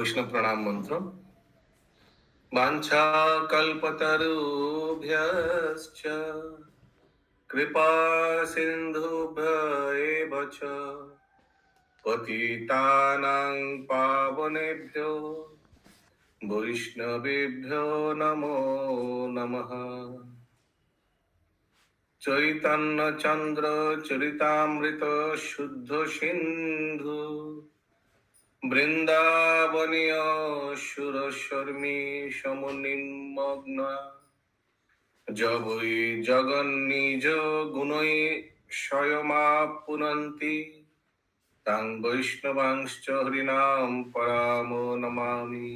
বৈষ্ণব প্রণাম মন্ত্র বাঞ্ছা কল্পতরুভ্যশ্চ কৃপা সিন্ধুভ্য এব চ পতিতানাং পাবনেভ্যো বৈষ্ণবেভ্যো নমো নমঃ চৈতন্য চন্দ্র চরিতামৃত শুদ্ধ সিন্ধু বৃন্দাবনীয় সমনিমগ্ন জবৈ জগন্নিজ গুণৈ স্বয়মাপুনন্তি। তাং বৈষ্ণবাংশ্চ হরিনাম পরামো নমামি।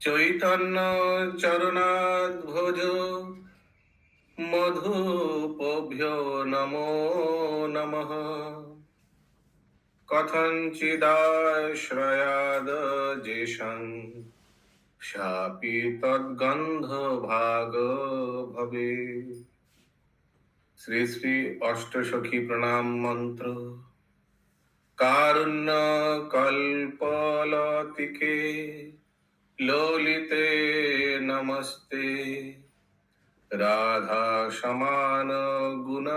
চৈতন্য চরণাদ্ভোজ মধুপভ্য নমো নমঃ। কথঞ্চিদাশ্রয়াদ যেষাং শাপি তদ্গন্ধ ভাগ ভবে শ্রী শ্রী অষ্টসখী প্রণাম মন্ত্র কারুণ্য কল্পলতিকে লোলিতে নমস্তে রাধা সমান গুণ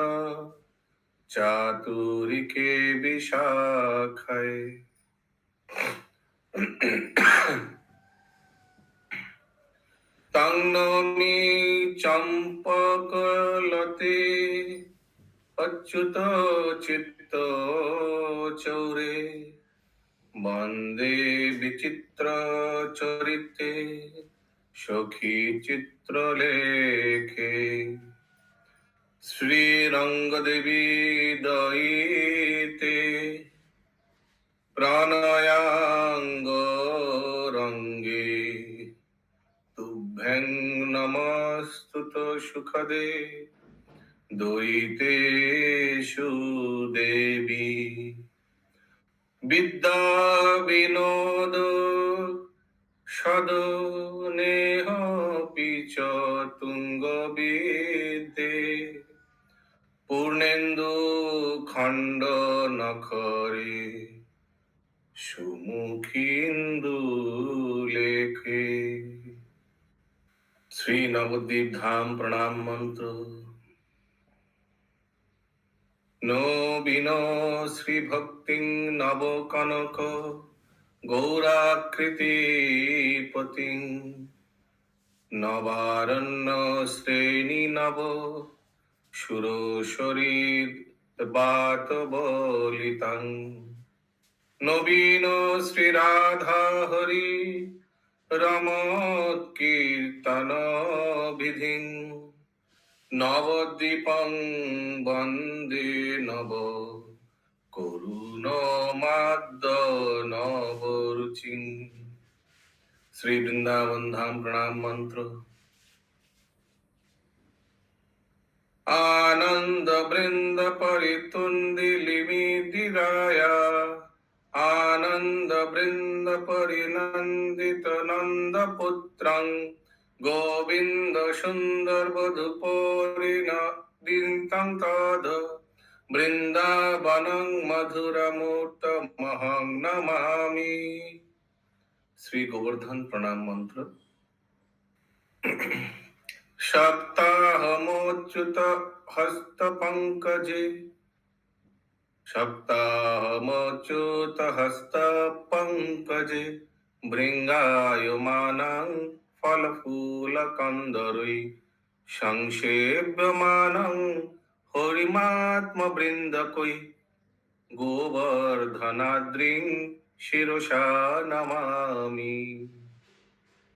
চাতুরিকে বিশাখায়। তং নমি চম্পকলতে অচ্যুত চিত্ত চৌরে বন্দে বিচিত্র চরিতে সখী চিত্রলেখে শ্রীরঙ্গদেবী দয়িতে প্রাণয়াঙ্গ রঙ্গে তুভ্যং নমস্তুত সুখদে দয়িতেষু দেবী। বিদ্যা বিনোদ সদ নেহ পিচ তুঙ্গ পূর্ণেন্দু খণ্ড নখরে সুমুখীন্দু লেখে। শ্রী নবদ্বীপ ধাম প্রণাম মন্ত্র। নবীন শ্রী ভক্তি নব কনক গৌরাকৃতি পতি নবারণ্য শ্রেণি নব সুরশরীর বাত বলিতাং। নবীন শ্রী রাধা হরি, রমত কীর্তন বিধিং। নবদ্বীপং বন্দে নব, করুণ মাদ্য নবরুচি শ্রী বৃন্দাবন ধাম প্রণাম মন্ত্র। আনন্দ বৃন্দ পরিতুন্দি লিমিদিরায়া আনন্দ বৃন্দ পরিনন্দিত নন্দ পুত্রং গোবিন্দ সুন্দর বধু পরিণদিতং তদ বৃন্দাবনং মধুরমূর্ত মহং নমামি শ্রী গোবর্ধন প্রণাম মন্ত্র সপ্তাহমোচ্যুত হস্ত পঙ্কজে সপ্তাহমোচ্যুত হস্ত পঙ্কজে ভৃঙ্গায়মানাং ফলফুলকন্দরৈ সংসেব্যমানং হরিমাত্মবৃন্দকৈ গোবর্ধনাদ্রিং শিরসা নমামি